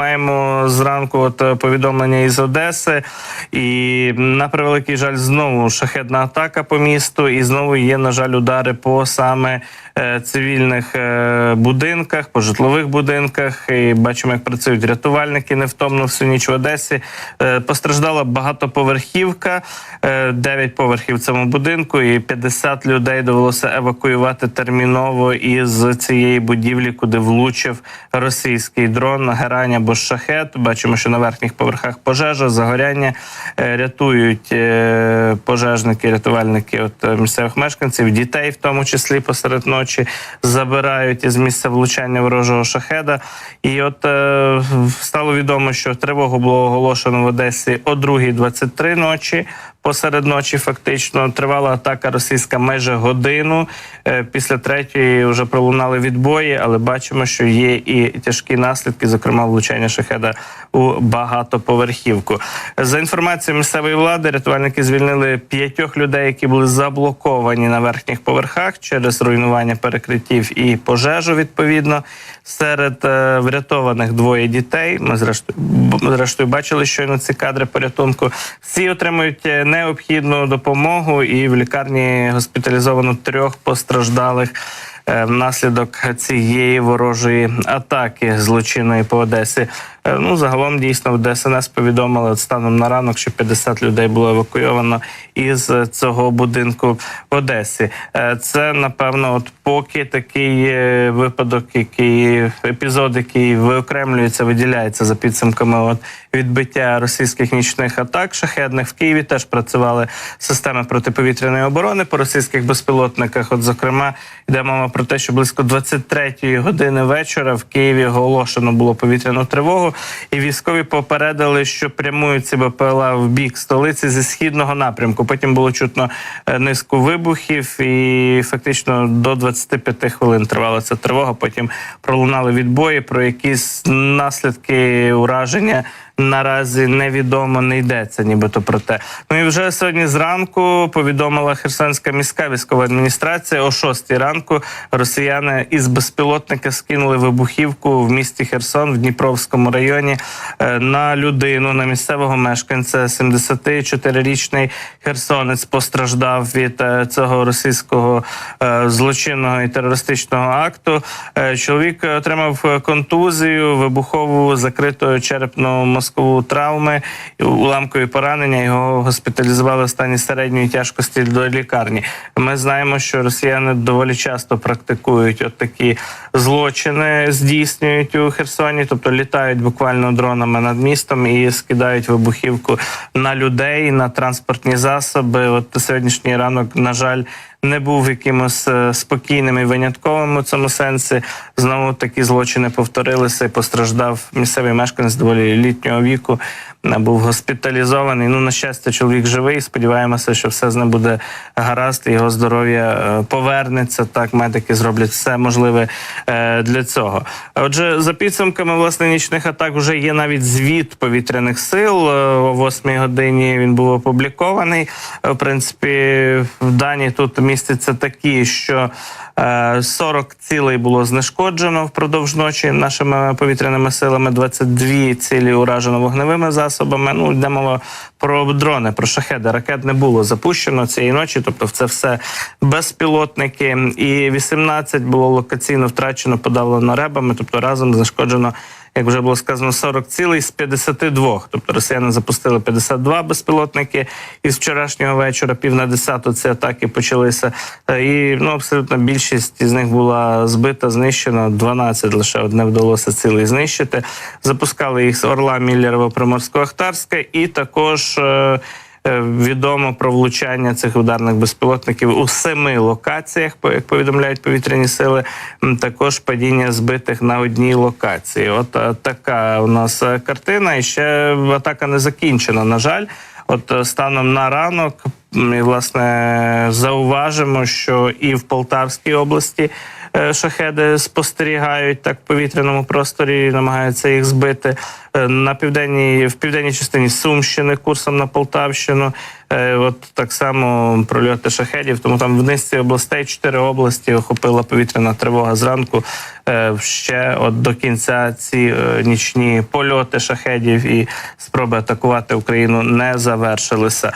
маємо зранку от е, повідомлення із Одеси, і на превеликий жаль, знову шахедна атака по місту, і знову є, на жаль, удари по саме цивільних е, будинках, по житлових будинках. І бачимо, як працюють рятувальники невтомно всю ніч в Одесі. Е, Постраждала багатоповерхівка, е, 9 поверхів в цьому будинку, і 50 людей довелося евакуювати терміново із цієї будівлі, куди влучив російський дрон, герань або шахет. Бачимо, що на верхніх поверхах пожежа, загоряння Е, рятують е, пожежники, рятувальники от е, місцевих мешканців, дітей, в тому числі посеред ночі, забирають із місця влучання ворожого шахеда. І от е, стало відомо, що тривогу було оголошено в Одесі о 2.23 ночі. Посеред ночі фактично тривала атака російська майже годину. Е, Після третьої вже пролунали відбої, але бачимо, що є і тяжкі наслідки, зокрема влучання шахеда у багатоповерхівку. За інформацією місцевої влади, рятувальники звільнили п'ятьох людей, які були заблоковані на верхніх поверхах через руйнування перекриттів і пожежу. Відповідно, серед е, врятованих двоє дітей. Ми зрештою зрештою бачили щойно ці кадри порятунку. Всі отримують е, необхідну допомогу, і в лікарні госпіталізовано трьох постраждалих. Е, Внаслідок цієї ворожої атаки злочинної по Одесі. Е, Ну загалом дійсно в ДСНС повідомили станом на ранок, що 50 людей було евакуйовано із цього будинку в Одесі. Е, Це напевно, от поки такий випадок, який епізод, який виокремлюється, виділяється за підсумками от відбиття російських нічних атак шахедних в Києві. Теж працювали системи протиповітряної оборони по російських безпілотниках. От, зокрема, йде мова про те, що близько 23-ї години вечора в Києві оголошено було повітряну тривогу, і військові попередили, що прямують ці БПЛА в бік столиці зі східного напрямку. Потім було чутно е, низку вибухів, і фактично до 25 хвилин тривала ця тривога. Потім пролунали відбої про якісь наслідки ураження. Наразі невідомо не йдеться, нібито про те. Ну і вже сьогодні зранку повідомила Херсонська міська військова адміністрація. О 6 ранку росіяни із безпілотника скинули вибухівку в місті Херсон в Дніпровському районі е, на людину, на місцевого мешканця. 74-річний херсонець постраждав від е, цього російського е, злочинного і терористичного акту. Чоловік отримав контузію, вибухову закриту черепно мозкову травми, і уламкові поранення. Його госпіталізували в стані середньої тяжкості до лікарні. Ми знаємо, що росіяни доволі часто практикують от такі злочини, здійснюють у Херсоні, тобто літають буквально дронами над містом і скидають вибухівку на людей, на транспортні засоби. От сьогоднішній ранок, на жаль. Не був якимось е, спокійним і винятковим у цьому сенсі. Знову такі злочини повторилися і постраждав місцевий мешканець доволі літнього віку. Був госпіталізований. Ну, на щастя, чоловік живий. Сподіваємося, що все з ним буде гаразд, його здоров'я е, повернеться. Так, медики зроблять все можливе е, для цього. Отже, за підсумками власне нічних атак, вже є навіть звіт повітряних сил. Е, О 8 годині він був опублікований. В принципі, дані тут містяться такі, що е, 40 цілей було знешкоджено впродовж ночі нашими повітряними силами, 22 цілі уражено вогневими засобами. Ну, йде мова про дрони, про шахеди. Ракет не було запущено цієї ночі, тобто це все безпілотники. І 18 було локаційно втрачено, подавлено ребами, тобто разом знешкоджено. Як вже було сказано, 40 цілей з 52. Тобто росіяни запустили 52 безпілотники із вчорашнього вечора, пів на десяту ці атаки почалися. Е, І ну абсолютно більшість із них була збита, знищено. 12 лише одне вдалося цілий знищити. Запускали їх з Орла Міллєрова Приморського Ахтарська, і також. Е, Відомо про влучання цих ударних безпілотників у семи локаціях, як повідомляють повітряні сили. Також падіння збитих на одній локації. От е, така у нас е, картина. І ще атака не закінчена. На жаль, от станом на ранок, і, власне, зауважимо, що і в Полтавській області шахеди спостерігають так в повітряному просторі, намагаються їх збити. Е, На південній в південній частині Сумщини курсом на Полтавщину. Е, От так само прольоти шахедів. Тому там в низці областей, чотири області охопила повітряна тривога зранку. Е, Ще от до кінця ці е, нічні польоти шахедів і спроби атакувати Україну не завершилися.